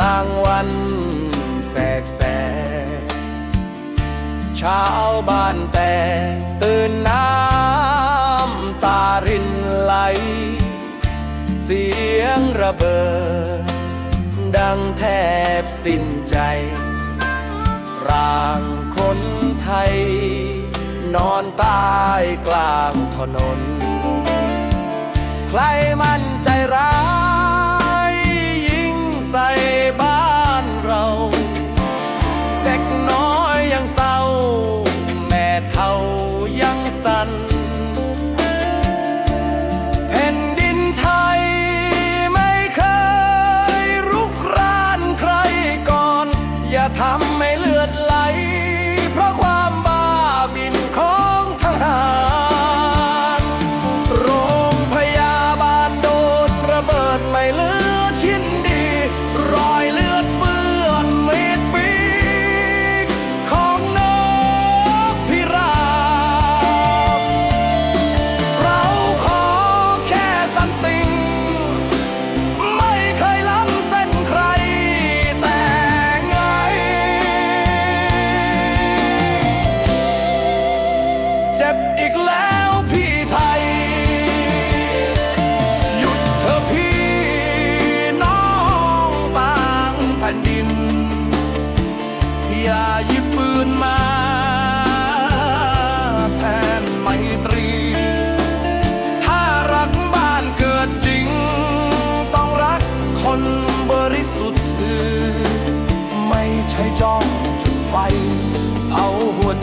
ลันลันกลางวันแสกแสเช้าบ้านแต่ตื่นน้ำตารินไหล เสียงระเบิด ดังแทบสิ้นใจ ร่างคนไทย นอนตายกลางถนน ใครมันใจร้าย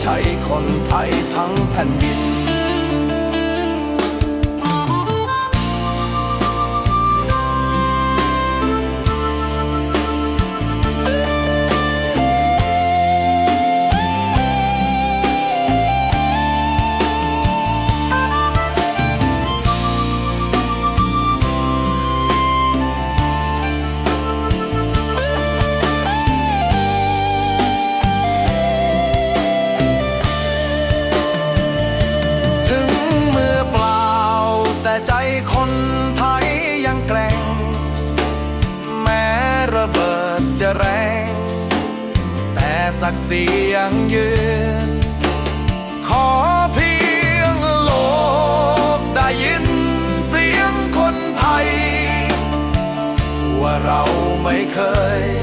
ใจคนไทยทั้งแผ่นดินักเสียงยืน ขอเพียงโลกได้ยินเสียงคนไทย ว่าเราไม่เคย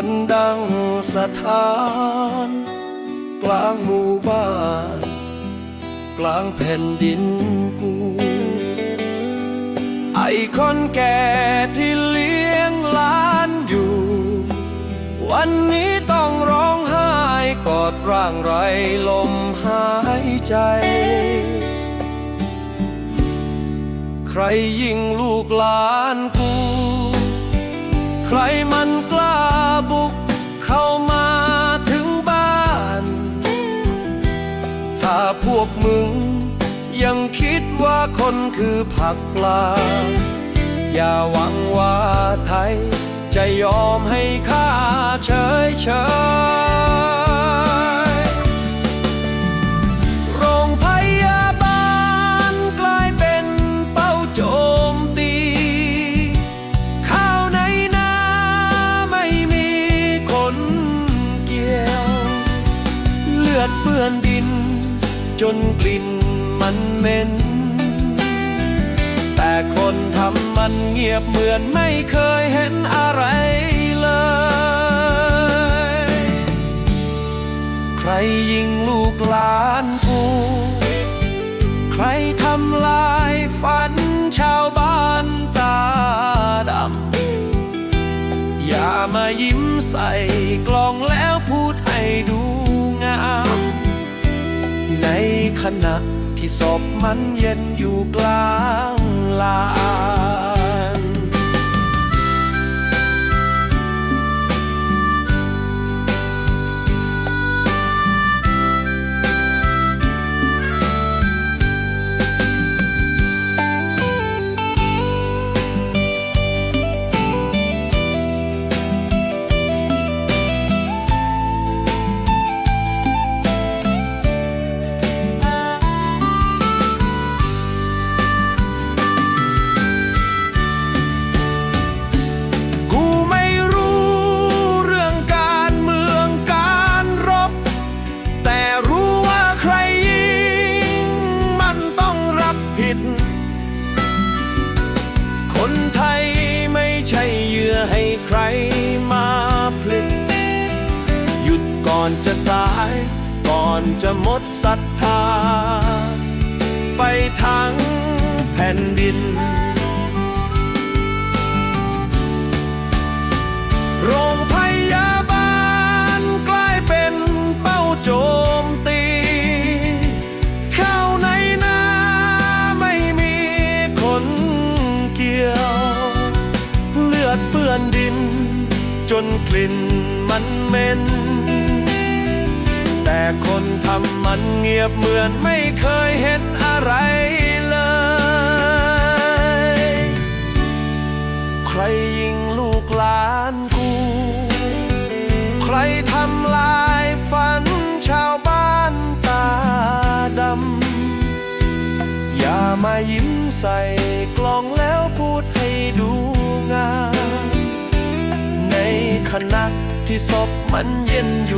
มันดังสะท้าน กลางหมู่บ้าน กลางแผ่นดินกู ไอคนแก่ที่เลี้ยงล้านอยู่ วันนี้ต้องร้องไห้กอดร่างไรลมหายใจ ใครยิงลูกหลานกู ใครมันก บุกเข้ามาถึงบ้าน ถ้าพวกมึง ยังคิดว่าคนคือผักปลา อย่าหวังว่าไทย จะยอมให้ข้าเฉยเฉย จนกลิ่นมันเหม็น แต่คนทำมันเงียบเหมือนไม่เคยเห็นอะไรเลย ใครยิงลูกหลานกูใครทำลายฝันชาวบ้านตาดำ อย่ามายิ้มใส่กล่องแล้ว ณะที่ศพมันเย็นอยู่กลางลา อนจะสาย ก่อนจะหมดศรัทธา ไปทั้งแผ่นดิน โรงพยาบาลกลายเป็นเป้าโจมตี ข้าวในนาไม่มีคนเกี่ยว เลือดเปื้อนดิน จนกลิ่นมันเหม็น แต่คนทำมันเงียบเหมือนไม่เคยเห็นอะไรเลย ใครยิงลูกหลานกู ใครทำลายฝันชาวบ้านตาดำ อย่ามายิ้มใส่กล่องแล้วพูดให้ดูงาม ในขณะที่ศพมันเย็นอยู่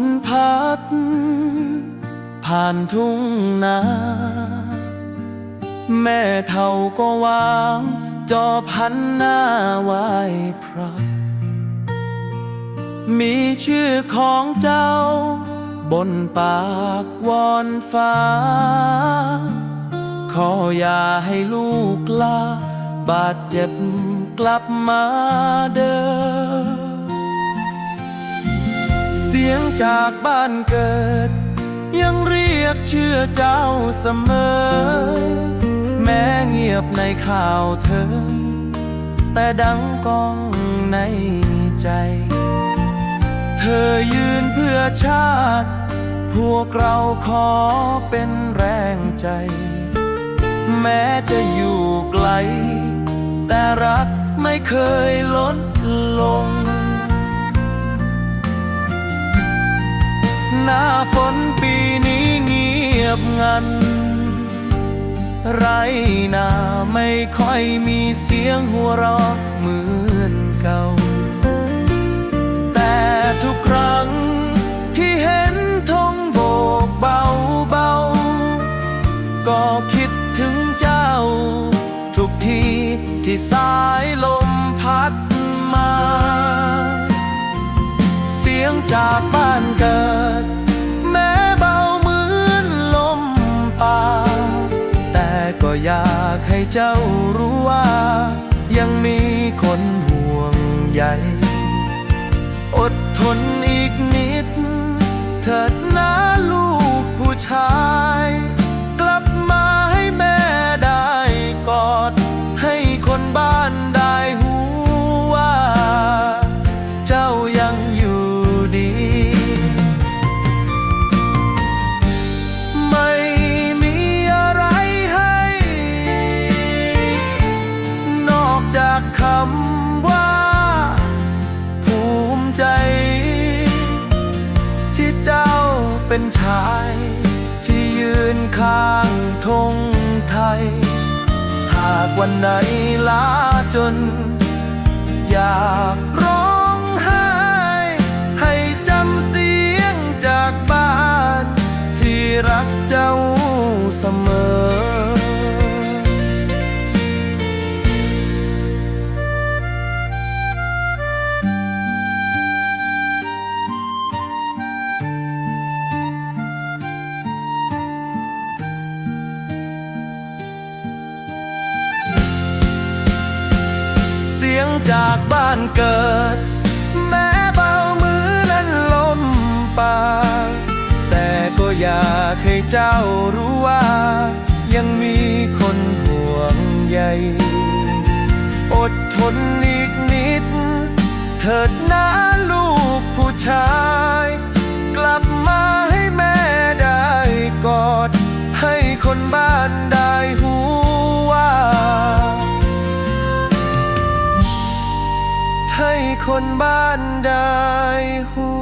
นพัด ผ่านทุ่งนา แม่เท่าก็วางจอบหันหน้าไหว้พระ มีชื่อของเจ้า บนปากวอนฟ้า ขออย่าให้ลูกลาบาดเจ็บกลับมาเดิม สียงจากบ้านเกิด ยังเรียกเชื่อเจ้าเสมอ แม้เงียบในข่าวเธอ แต่ดังกองในใจ เธอยืนเพื่อชาติ พวกเราขอเป็นแรงใจ แม้จะอยู่ไกล แต่รักไม่เคยลดลง หน้าฝนปีนี้เงียบงัน ไรนาไม่ค่อยมีเสียงหัวเราะเหมือนเก่า แต่ทุกครั้งที่เห็นธงโบกเบาเบาๆก็คิดถึงเจ้า ทุกทีที่สายลมพัดมา เสียงจากบ้านเกิด เจ้ารู้ว่า ยังมีคนห่วงใยอดทนอีกนิดเถิดำว่า ภูมิใจ ที่เจ้าเป็นชาย ที่ยืนข้างธงไทย หากวันไหนลาจน อยากร้องไห้ ให้จำเสียงจากบ้าน ที่รักเจ้าเสมอานเกิด แม้เบามือนั้นลมปากแต่ก็อยากให้เจ้ารู้ว่า ยังมีคนห่วงใยอดทนอีกนิด เถิดนะลูกผู้ชาย กลับมาให้แม่ได้กอด ให้คนบ้านได้ คนบ้านได้หู